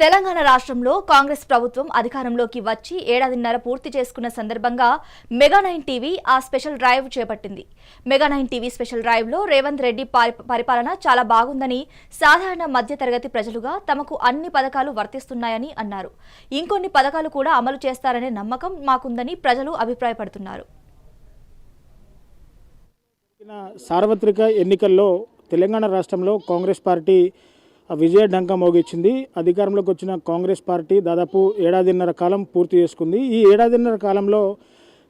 తెలంగాణ రాష్ట్రంలో కాంగ్రెస్ ప్రభుత్వం అధికారంలోకి వచ్చి ఏడాదిన్నర పూర్తి చేసుకున్న సందర్భంగా మెగా నైన్ టీవీ ఆ స్పెషల్ డ్రైవ్ చేపట్టింది. మెగా నైన్ టీవీ స్పెషల్ డ్రైవ్లో రేవంత్ రెడ్డి పరిపాలన చాలా బాగుందని సాధారణ మధ్యతరగతి ప్రజలుగా తమకు అన్ని పథకాలు వర్తిస్తున్నాయని అన్నారు. ఇంకొన్ని పథకాలు కూడా అమలు చేస్తారనే నమ్మకం మాకుందని ప్రజలు అభిప్రాయపడుతున్నారు. సార్వత్రిక ఎన్నికల్లో తెలంగాణ రాష్ట్రంలో కాంగ్రెస్ పార్టీ విజయ డంక మోగించింది అధికారంలోకి వచ్చిన కాంగ్రెస్ పార్టీ దాదాపు ఏడాదిన్నర కాలం పూర్తి చేసుకుంది. ఈ ఏడాదిన్నర కాలంలో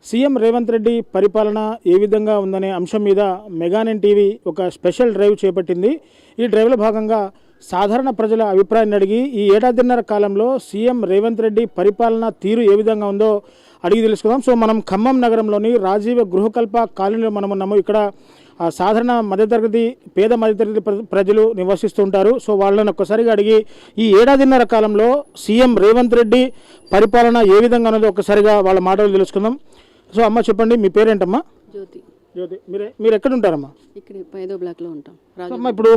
సీఎం రేవంత్ రెడ్డి పరిపాలన ఏ విధంగా ఉందనే అంశం మీద మెగానెన్ టీవీ ఒక స్పెషల్ డ్రైవ్ చేపట్టింది. ఈ డ్రైవ్లో భాగంగా సాధారణ ప్రజల అభిప్రాయాన్ని అడిగి ఈ ఏడాదిన్నర కాలంలో సీఎం రేవంత్ రెడ్డి పరిపాలన తీరు ఏ విధంగా ఉందో అడిగి తెలుసుకుందాం. సో మనం ఖమ్మం నగరంలోని రాజీవ గృహకల్ప కాలనీలో మనం ఉన్నాము ఇక్కడ సాధారణ మధ్యతరగతి పేద మధ్యతరగతి ప్ర- ప్రజలు నివసిస్తుంటారు సో వాళ్ళని ఒక్కసారిగా అడిగి ఈ ఏడాదిన్నర కాలంలో సీఎం రేవంత్ రెడ్డి పరిపాలన ఏ విధంగా ఉన్నదో ఒక్కసారిగా వాళ్ళ మాటలు తెలుసుకుందాం. సో అమ్మ చెప్పండి మీ పేరేంటమ్మా? జ్యోతి. జ్యోతి మీరే మీరు ఎక్కడ ఉంటారమ్మా? ఇక్కడ ఐదో బ్లాక్లో ఉంటాం. అమ్మ ఇప్పుడు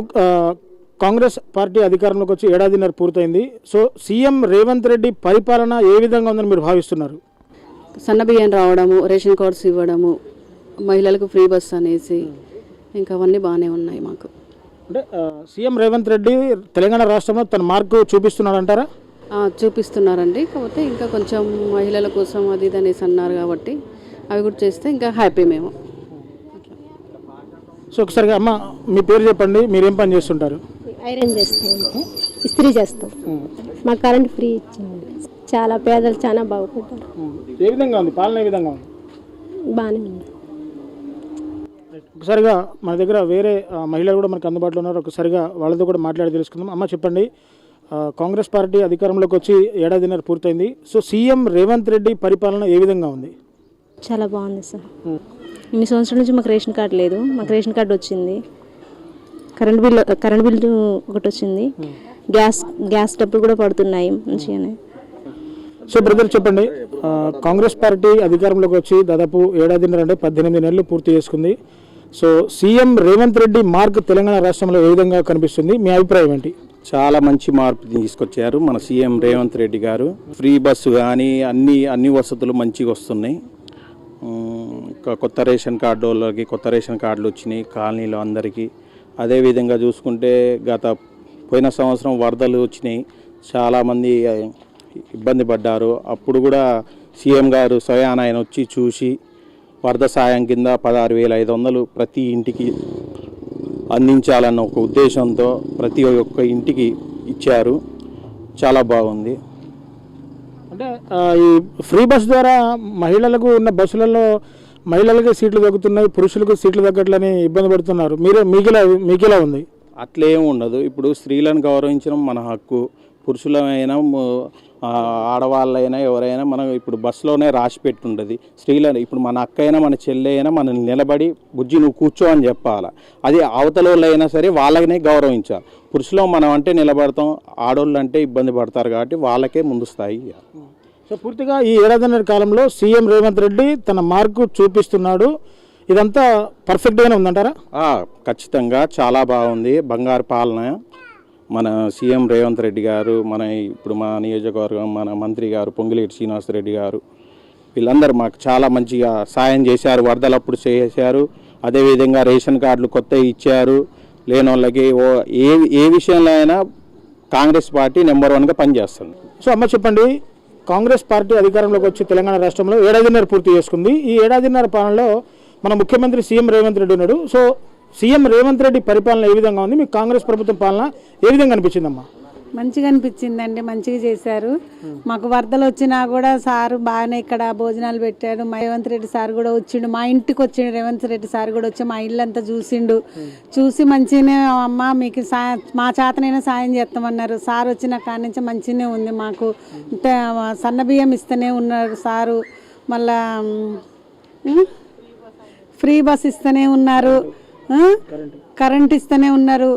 కాంగ్రెస్ పార్టీ అధికారంలోకి వచ్చి ఏడాదిన్నర పూర్తయింది. సో సీఎం రేవంత్ రెడ్డి పరిపాలన ఏ విధంగా ఉందని మీరు భావిస్తున్నారు? సన్న బియ్యం రావడము రేషన్ కార్డ్స్ ఇవ్వడము మహిళలకు ఫ్రీ బస్ అనేసి ఇంకా అవన్నీ బాగానే ఉన్నాయి మాకు. అంటే సీఎం రేవంత్ రెడ్డి తెలంగాణ రాష్ట్రంలో తన మార్కు చూపిస్తున్నాడంటారా ఆ, చూపిస్తున్నారండి. కాకపోతే ఇంకా కొంచెం మహిళల కోసం అది ఇది అనేసి అన్నారు కాబట్టి అవి కూడా చేస్తే ఇంకా హ్యాపీ మేము. సో ఒకసారిగా అమ్మ మీ పేరు చెప్పండి. మీరేం పని చేస్తుంటారు? ఐరన్ చేస్తూ ఉంటాం ఇస్త్రీ చేస్తాం. మా కరెంట్ ఫ్రీ ఇచ్చింది. చాలా పేదలు చాలా బాగుపడ్డారు. ఏ విధంగా ఉంది? పాలన ఏ విధంగా ఉంది? బాగానే ఉంది. ఒకసారిగా మన దగ్గర వేరే మహిళలు కూడా మనకు అందుబాటులో ఉన్నారు. ఒకసారిగా వాళ్ళతో కూడా మాట్లాడి తెలుసుకుందాం. అమ్మ చెప్పండి. కాంగ్రెస్ పార్టీ అధికారంలోకి వచ్చి ఏడాదిన్నర పూర్తయింది. సో సీఎం రేవంత్ రెడ్డి పరిపాలన ఏ విధంగా ఉంది? చాలా బాగుంది సార్. ఇన్ని సంవత్సరాల నుంచి మాకు రేషన్ కార్డు లేదు. మాకు రేషన్ కార్డు వచ్చింది. కరెంట్ బిల్ కరెంట్ బిల్ ఒకటి వచ్చింది. గ్యాస్ గ్యాస్ డబ్బులు కూడా పడుతున్నాయి మంచిగానే. సో బ్రదర్ చెప్పండి. కాంగ్రెస్ పార్టీ అధికారంలోకి వచ్చి దాదాపు ఏడాదిన్నర అంటే పద్దెనిమిది నెలలు పూర్తి చేసుకుంది. So CM Revanth Reddy mark Telangana రాష్ట్రంలో ఏ విధంగా కనిపిస్తుంది? మీ అభిప్రాయం ఏంటి? చాలా మంచి మార్పు తీసుకొచ్చారు మన సీఎం రేవంత్ రెడ్డి గారు. ఫ్రీ బస్సు కానీ అన్ని అన్ని వసతులు మంచిగా వస్తున్నాయి. కొత్త రేషన్ కార్డు వాళ్ళకి కొత్త రేషన్ కార్డులు వచ్చినాయి కాలనీలో అందరికీ. అదేవిధంగా చూసుకుంటే గత పోయిన సంవత్సరం వరదలు వచ్చినాయి. చాలామంది ఇబ్బంది పడ్డారు. అప్పుడు కూడా సీఎం గారు స్వయాన ఆయన వచ్చి చూసి వరద సాయం కింద పదహారు వేల ఐదు వందలు ప్రతి ఇంటికి అందించాలన్న ఒక ఉద్దేశంతో ప్రతి ఒక్క ఇంటికి ఇచ్చారు. చాలా బాగుంది. అంటే ఈ ఫ్రీ బస్ ద్వారా మహిళలకు ఉన్న బస్సులలో మహిళలకి సీట్లు తగ్గుతున్నాయి పురుషులకు సీట్లు తగ్గట్లని ఇబ్బంది పడుతున్నారు. మీరే మీకెలా మీకెలా ఉంది? అట్లేం ఉండదు. ఇప్పుడు స్త్రీలను గౌరవించడం మన హక్కు. పురుషులమైనా ఆడవాళ్ళైనా ఎవరైనా మనం ఇప్పుడు బస్సులోనే రాసి పెట్టుండదు స్త్రీలను ఇప్పుడు మన అక్క అయినా మన చెల్లి అయినా మనం నిలబడి బుజ్జి నువ్వు కూర్చో అని చెప్పాలి. అది అయినా సరే వాళ్ళనే గౌరవించాలి. పురుషులు మనం అంటే నిలబడతాం ఆడోళ్ళు అంటే ఇబ్బంది పడతారు కాబట్టి వాళ్ళకే ముందు స్థాయి. సో పూర్తిగా ఈ ఏడాదిన్నర కాలంలో సీఎం రేవంత్ రెడ్డి తన మార్కు చూపిస్తున్నాడు. ఇదంతా పర్ఫెక్ట్గానే ఉందంటారా? ఖచ్చితంగా చాలా బాగుంది. బంగారు పాలన. మన సీఎం రేవంత్ రెడ్డి గారు మన ఇప్పుడు మా నియోజకవర్గం మన మంత్రి గారు పొంగిలేటి శ్రీనివాసరెడ్డి గారు వీళ్ళందరూ మాకు చాలా మంచిగా సాయం చేశారు వరదలప్పుడు చేశారు. అదేవిధంగా రేషన్ కార్డులు కొత్త ఇచ్చారు. లేని వాళ్ళకి ఓ ఏ ఏ విషయంలో అయినా కాంగ్రెస్ పార్టీ నెంబర్ వన్గా పనిచేస్తుంది. సో అమ్మ చెప్పండి కాంగ్రెస్ పార్టీ అధికారంలోకి వచ్చి తెలంగాణ రాష్ట్రంలో ఏడాదిన్నర పూర్తి చేసుకుంది. ఈ ఏడాదిన్నర పాలనలో మన ముఖ్యమంత్రి సీఎం రేవంత్ రెడ్డి ఉన్నాడు. సో సీఎం రేవంత్ రెడ్డి పరిపాలన ఏ విధంగా ఉంది? మీకు కాంగ్రెస్ ప్రభుత్వం పాలన ఏ విధంగా అనిపించిందమ్మా? మంచిగా అనిపించిందండి మంచిగా చేశారు. మాకు వరదలు వచ్చినా కూడా సారు బాగానే ఇక్కడ భోజనాలు పెట్టాడు. మా రేవంత్ రెడ్డి సార్ కూడా వచ్చిండు. మా ఇంటికి వచ్చిండు రేవంత్ రెడ్డి సార్ కూడా వచ్చి మా ఇల్లంతా చూసిండు. చూసి మంచిగానే అమ్మ మీకు సాయం మా చేతనైనా సాయం చేస్తామన్నారు. సార్ వచ్చిన కాడి నుంచి మంచిగానే ఉంది మాకు. సన్నబియ్యం సన్న బియ్యం ఇస్తూనే ఉన్నారు సారు. మళ్ళా ఫ్రీ బస్ ఇస్తూనే ఉన్నారు. కరెంట్ ఇస్తూనే ఉన్నారు.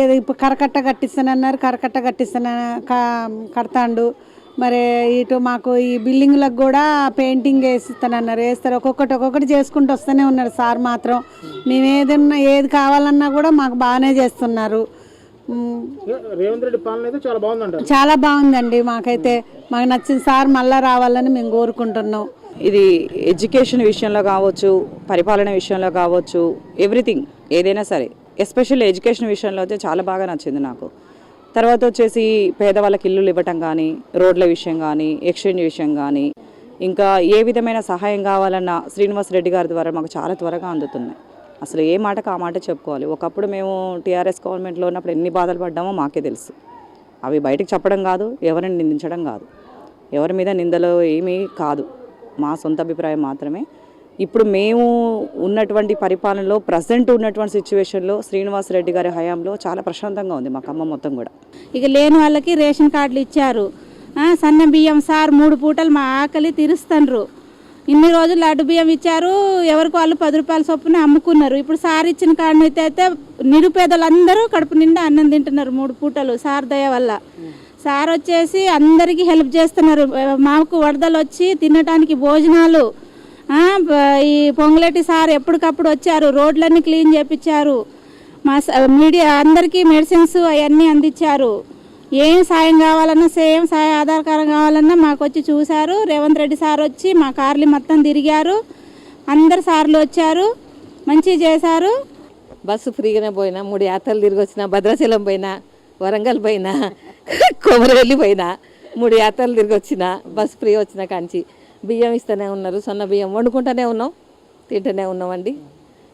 ఏది ఇప్పుడు కరకట్ట కట్టిస్తానన్నారు కరకట్ట కట్టిస్తాన కడతాండు. మరి ఇటు మాకు ఈ బిల్డింగ్లకు కూడా పెయింటింగ్ వేసిస్తానన్నారు వేస్తారు. ఒక్కొక్కటి ఒక్కొక్కటి చేసుకుంటూ వస్తూనే ఉన్నారు సార్ మాత్రం. మేము ఏదన్నా ఏది కావాలన్నా కూడా మాకు బాగానే చేస్తున్నారు. రేవంత్ రెడ్డి పాలన చాలా బాగుందంటారు. చాలా బాగుందండి మాకైతే. మాకు నచ్చిన సార్ మళ్ళా రావాలని మేము కోరుకుంటున్నాం. ఇది ఎడ్యుకేషన్ విషయంలో కావచ్చు పరిపాలన విషయంలో కావచ్చు ఎవ్రీథింగ్ ఏదైనా సరే ఎస్పెషల్లీ ఎడ్యుకేషన్ విషయంలో అయితే చాలా బాగా నచ్చింది నాకు. తర్వాత వచ్చేసి పేదవాళ్ళకి ఇల్లులు ఇవ్వటం కానీ రోడ్ల విషయం కానీ ఎక్స్చేంజ్ విషయం కానీ ఇంకా ఏ విధమైన సహాయం కావాలన్నా శ్రీనివాస్ రెడ్డి గారి ద్వారా మాకు చాలా త్వరగా అందుతున్నాయి. అసలు ఏ మాటకు ఆ మాట చెప్పుకోవాలి. ఒకప్పుడు మేము టీఆర్ఎస్ గవర్నమెంట్లో ఉన్నప్పుడు ఎన్ని బాధలు పడ్డామో మాకే తెలుసు. అవి బయటకు చెప్పడం కాదు ఎవరిని నిందించడం కాదు. ఎవరి మీద నిందలు ఏమీ కాదు. మా సొంత అభిప్రాయం మాత్రమే. ఇప్పుడు మేము ఉన్నటువంటి పరిపాలనలో ప్రజెంట్ ఉన్నటువంటి సిచ్యువేషన్లో శ్రీనివాస్ రెడ్డి గారి హయాంలో చాలా ప్రశాంతంగా ఉంది మా ఖమ్మం మొత్తం కూడా. ఇక లేని వాళ్ళకి రేషన్ కార్డులు ఇచ్చారు. సన్న బియ్యం సార్ మూడు పూటలు మా ఆకలి తీరుస్తుండ్రు. ఇన్ని రోజులు లడ్డు బియ్యం ఇచ్చారు ఎవరికి వాళ్ళు పది రూపాయల చొప్పున అమ్ముకున్నారు. ఇప్పుడు సార్ ఇచ్చిన అయితే అయితే నిరుపేదలందరూ కడుపు నిండా అన్నం తింటున్నారు మూడు పూటలు సార్ దయ వల్ల. సార్ వచ్చేసి అందరికీ హెల్ప్ చేస్తున్నారు. మాకు వరదలు వచ్చి తినడానికి భోజనాలు ఈ పొంగులేటి సార్ ఎప్పటికప్పుడు వచ్చారు. రోడ్లన్నీ క్లీన్ చేపించారు మా స- మీడియా అందరికీ మెడిసిన్స్ అవన్నీ అందించారు ఏం సాయం కావాలన్నా సేమ్ సాయం ఆధార్ కార్డు కావాలన్నా మాకు వచ్చి చూశారు. రేవంత్ రెడ్డి సార్ వచ్చి మా కార్లు మొత్తం తిరిగారు. అందరు సార్లు వచ్చారు. మంచి చేశారు. బస్సు ఫ్రీగానే పోయినా మూడు యాత్రలు తిరిగి వచ్చిన భద్రాచలం పోయినా వరంగల్ పోయినా కొమరు వెళ్ళిపోయినా మూడు యాత్రలు తిరిగి వచ్చిన బస్సు ఫ్రీ వచ్చిన కాంచి బియ్యం ఇస్తూనే ఉన్నారు సన్న బియ్యం వండుకుంటూనే ఉన్నాం తింటూనే ఉన్నామండి.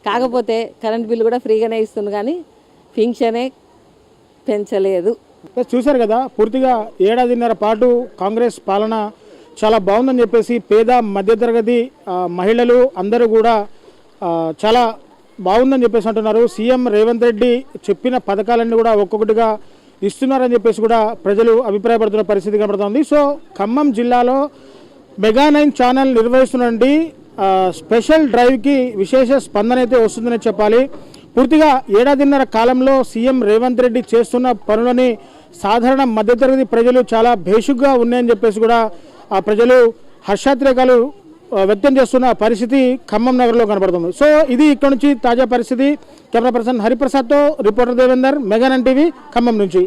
కాకపోతే కరెంట్ బిల్లు కూడా ఫ్రీగానే ఇస్తుంది కానీ పింఛనే పెంచలేదు. చూశారు కదా పూర్తిగా ఏడాదిన్నర పాటు కాంగ్రెస్ పాలన చాలా బాగుందని చెప్పేసి పేద మధ్యతరగతి మహిళలు అందరూ కూడా చాలా బాగుందని చెప్పేసి అంటున్నారు. సీఎం రేవంత్ రెడ్డి చెప్పిన పథకాలన్నీ కూడా ఒక్కొక్కటిగా ఇస్తున్నారని చెప్పేసి కూడా ప్రజలు అభిప్రాయపడుతున్న పరిస్థితి కనబడుతోంది. సో ఖమ్మం జిల్లాలో మెగా నైన్ ఛానల్ నిర్వహిస్తున్నటువంటి స్పెషల్ డ్రైవ్కి విశేష స్పందన అయితే వస్తుందని చెప్పాలి. పూర్తిగా ఏడాదిన్నర కాలంలో సీఎం రేవంత్ రెడ్డి చేస్తున్న పనులని సాధారణ మధ్యతరగతి ప్రజలు చాలా భేషుగ్గా ఉన్నాయని చెప్పేసి కూడా ఆ ప్రజలు హర్షాతిరేకాలు వ్యక్తం చేస్తున్న పరిస్థితి ఖమ్మం నగర్లో కనబడుతుంది. సో ఇది ఇక్కడ నుంచి తాజా పరిస్థితి. Camera person హరిప్రసాద్తో reporter Devender mega nine TV Khammam నుంచి.